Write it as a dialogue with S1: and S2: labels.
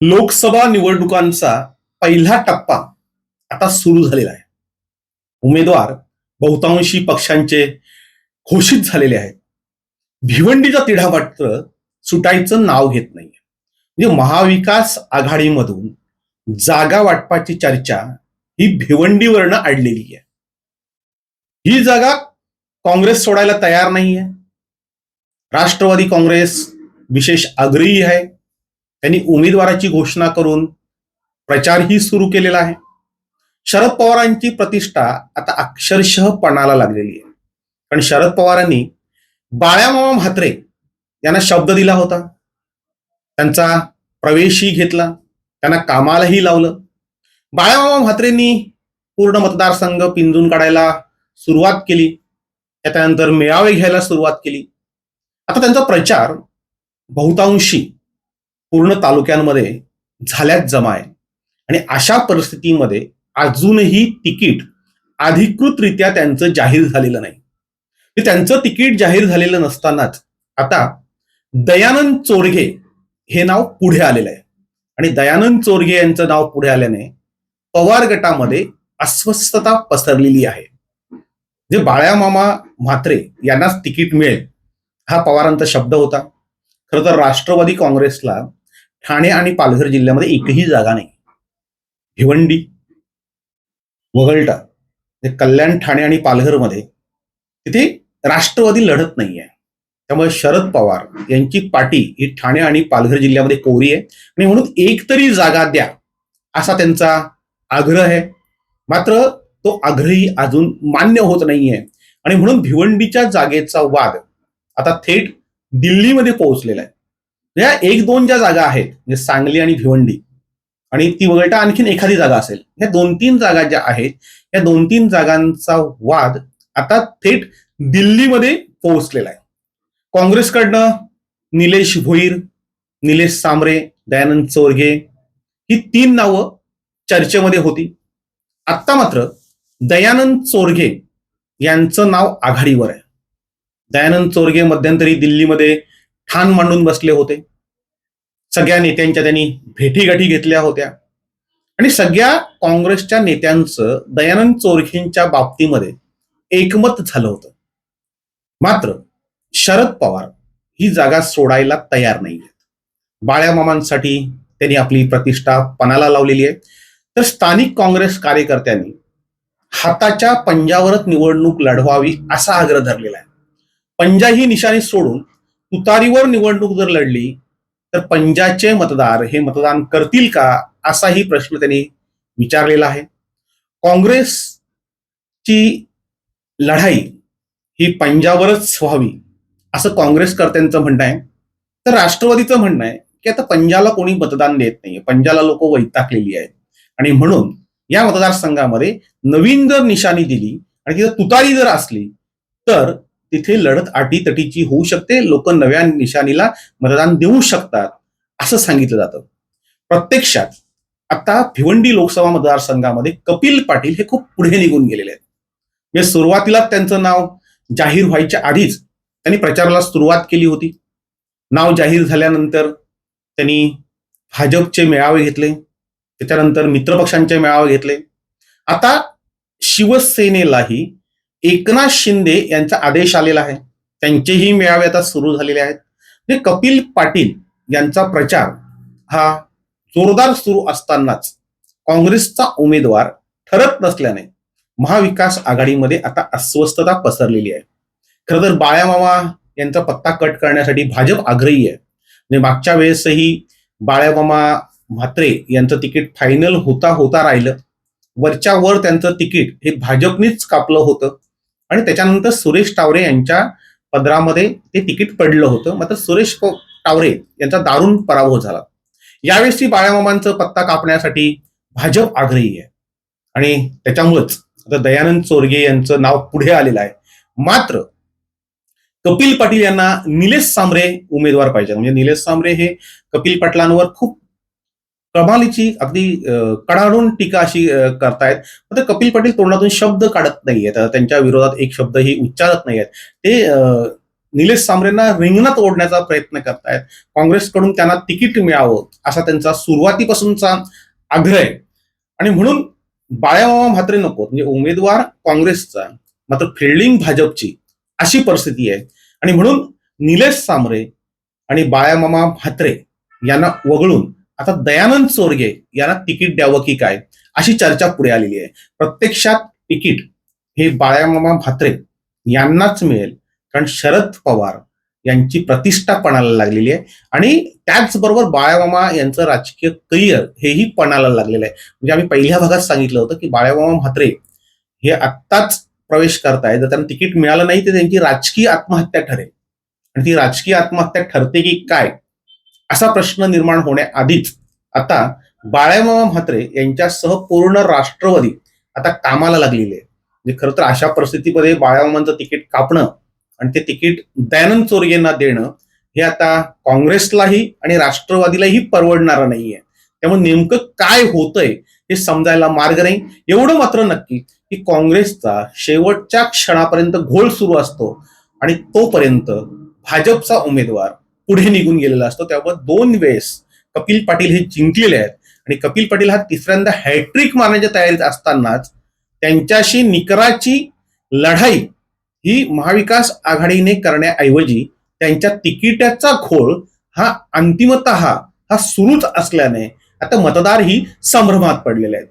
S1: लोकसभा निवडणुकांचा पहिला टप्पा आता सुरू झालेला आहे. उमेदवार बहुतांशी पक्षांचे घोषित झालेले आहेत. भिवंडीचा तिढा मात्र सुटायचं नाव घेत नाही म्हणजे महाविकास आघाडीमधून जागा वाटपाची चर्चा ही भिवंडीवरनं अडलेली आहे. ही जागा काँग्रेस सोडायला तयार नाही आहे राष्ट्रवादी काँग्रेस विशेष आग्रही आहे. त्यांनी उमेदवाराची घोषणा करून प्रचारही सुरू केलेला आहे. शरद पवारांची प्रतिष्ठा आता अक्षरशः पणाला लागलेली आहे. कारण शरद पवारांनी बाळ्यामामा म्हात्रे यांना शब्द दिला होता. त्यांचा प्रवेशही घेतला. त्यांना कामालाही लावलं. बाळ्यामामा म्हात्रेंनी पूर्ण मतदारसंघ पिंजून काढायला सुरुवात केली. त्यानंतर मेळावे घ्यायला सुरुवात केली. आता त्यांचा प्रचार बहुतांशी पूर्ण तालुक्यांमध्ये झाल्यात जमा आहे आणि अशा परिस्थितीमध्ये अजूनही तिकीट अधिकृतरित्या त्यांचं जाहीर झालेलं नाही. त्यांचं तिकीट जाहीर झालेलं नसतानाच आता दयानंद चोरघे हे नाव पुढे आलेलं आहे. आणि दयानंद चोरघे यांचं नाव पुढे आल्याने पवार गटामध्ये अस्वस्थता पसरलेली आहे. जे बाळ्यामामा म्हात्रे यांनाच तिकीट मिळेल हा पवारांचा शब्द होता. खरं तर राष्ट्रवादी काँग्रेसला ठाणे आणि पालघर जिल्ह्यामध्ये एकही जागा नाही. भिवंडी वगळटा कल्याण ठाणे आणि पालघरमध्ये तिथे राष्ट्रवादी लढत नाहीये. त्यामुळे शरद पवार यांची पाठी ही ठाणे आणि पालघर जिल्ह्यामध्ये कोरी आहे. आणि म्हणून एक तरी जागा द्या असा त्यांचा आग्रह आहे. मात्र तो आग्रही अजून मान्य होत नाहीये. आणि म्हणून भिवंडीच्या जागेचा वाद आता थेट दिल्लीमध्ये पोहोचलेला आहे. या एक दोन ज्या जागा आहेत म्हणजे सांगली आणि भिवंडी आणि ती वगळता आणखीन एखादी जागा असेल ह्या दोन तीन जागा ज्या आहेत या दोन तीन जागांचा वाद आता थेट दिल्लीमध्ये पोहोचलेला आहे. काँग्रेसकडनं निलेश भोईर निलेश सांबरे दयानंद चोरगे ही तीन नावं चर्चेमध्ये होती. आत्ता मात्र दयानंद चोरगे यांचं नाव आघाडीवर आहे. दयानंद चोरगे मध्यंतरी दिल्लीमध्ये ठाण मांडून बसले होते. सगळ्या नेत्यांच्या त्यांनी भेटीगाठी घेतल्या होत्या. आणि सगळ्या काँग्रेसच्या नेत्यांचं दयानंद चोरखेंच्या बाबतीमध्ये एकमत झालं होतं. मात्र शरद पवार ही जागा सोडायला तयार नाही आहेत बाळ्यामामांसाठी त्यांनी आपली प्रतिष्ठा पणाला लावलेली आहे. तर स्थानिक काँग्रेस कार्यकर्त्यांनी हाताच्या पंजावरच निवडणूक लढवावी असा आग्रह धरलेला आहे. पंजा ही निशाणी सोडून तुतारीवर निवडणूक जर लढली तर पंजाचे मतदार हे मतदान करतील का असाही प्रश्न त्यांनी विचारलेला आहे. काँग्रेसची लढाई ही पंजावरच व्हावी असं काँग्रेसकर्त्यांचं म्हणणं आहे. तर राष्ट्रवादीचं म्हणणं आहे की आता पंजाला कोणी मतदान देत नाहीये पंजाला लोक वैतागलेली आहेत. आणि म्हणून या मतदारसंघामध्ये नवीन जर निशाणी दिली आणि तिथं तुतारी जर असली तर तिथे लढत आटीतटीची होऊ शकते. लोक नव्या निशाणीला मतदान देऊ शकतात असं सांगितलं जातं. प्रत्यक्षात आता भिवंडी लोकसभा मतदारसंघामध्ये कपिल पाटील हे खूप पुढे निघून गेलेले आहेत. म्हणजे सुरुवातीला त्यांचं नाव जाहीर व्हायच्या आधीच त्यांनी प्रचाराला सुरुवात केली होती. नाव जाहीर झाल्यानंतर त्यांनी भाजपचे मेळावे घेतले. त्याच्यानंतर मित्रपक्षांचे मेळावे घेतले. आता शिवसेनेलाही एकनाथ शिंदे यांचा आदेश आलेला आहे. त्यांचेही मेळावे आता सुरू झालेले आहेत. म्हणजे कपिल पाटील यांचा प्रचार हा जोरदार सुरू असतानाच काँग्रेसचा उमेदवार ठरत नसल्याने महाविकास आघाडीमध्ये आता अस्वस्थता पसरलेली आहे. खरं तर बाळ्यामामा यांचा पत्ता कट करण्यासाठी भाजप आग्रही आहे. म्हणजे मागच्या वेळेसही बाळ्यामामा म्हात्रे यांचं तिकीट फायनल होता होता राहिलं. वरच्या वर त्यांचं तिकीट हे भाजपनेच कापलं होतं. आणि त्याच्यानंतर सुरेश टावरे यांच्या पदरामध्ये ते तिकीट पडलं होतं. मात्र सुरेश टावरे यांचा दारुण पराभव झाला. यावेळेस बाळामामांचं पत्ता कापण्यासाठी भाजप आग्रही आहे. आणि त्याच्यामुळेच आता दयानंद चोरगे यांचं नाव पुढे आलेलं आहे. मात्र कपिल पाटील यांना निलेश सांबरे उमेदवार पाहिजे. म्हणजे निलेश सांबरे हे कपिल पाटलांवर खूप कमालीची अगदी कडाडून टीका अशी करतायत. तर कपिल पाटील तोंडातून शब्द काढत नाहीयेत. त्यांच्या विरोधात एक शब्दही उच्चारत नाहीयेत. ते निलेश सांबरेंना रिंगणात ओढण्याचा प्रयत्न करतायत. काँग्रेसकडून त्यांना तिकीट मिळावं असा त्यांचा सुरुवातीपासूनचा आग्रह आहे. आणि म्हणून बाळ्यामामा म्हात्रे नको म्हणजे उमेदवार काँग्रेसचा मात्र फिल्डिंग भाजपची अशी परिस्थिती आहे. आणि म्हणून निलेश सांबरे आणि बाळ्यामामा म्हात्रे यांना वगळून आता दयानंद चोरगे यांना तिकीट द्यावं की काय अशी चर्चा पुढे आलेली आहे. प्रत्यक्षात तिकीट हे बाळामामा भात्रे यांनाच मिळेल. कारण शरद पवार यांची प्रतिष्ठा पणाला लागलेली आहे. आणि त्याचबरोबर बाळामामा यांचं राजकीय करिअर हेही पणाला लागलेलं आहे. म्हणजे आम्ही पहिल्या भागात सांगितलं होतं की बाळामामा म्हात्रे हे आत्ताच प्रवेश करताय जर त्यांना तिकीट मिळालं नाही तर त्यांची राजकीय आत्महत्या ठरेल. आणि ती राजकीय आत्महत्या ठरते की काय? असा प्रश्न निर्माण होण्याआधीच आता बाळ्यामामा म्हात्रे यांच्यासह पूर्ण राष्ट्रवादी आता कामाला लागलेली आहे म्हणजे खरं तर अशा परिस्थितीमध्ये बाळ्यामामांचं तिकीट कापणं आणि ते तिकीट दयानंद चोरगेंना देणं हे आता काँग्रेसलाही आणि राष्ट्रवादीलाही परवडणारं नाहीये. त्यामुळे नेमकं काय होतंय हे समजायला मार्ग नाही. एवढं मात्र नक्की की काँग्रेसचा शेवटच्या क्षणापर्यंत घोळ सुरू असतो आणि तोपर्यंत भाजपचा उमेदवार पुढे निघून गेलेला असतो. त्यामुळे दोन वेळेस कपिल पाटील हे जिंकलेले आहेत. आणि कपिल पाटील हा तिसऱ्यांदा हॅट्रिक मारण्याच्या तयारीत असतानाच त्यांच्याशी निकराची लढाई ही महाविकास आघाडीने करण्याऐवजी त्यांच्या तिकिटाचा खोळ हा अंतिमत हा सुरूच असल्याने आता मतदार ही संभ्रमात पडलेले आहेत.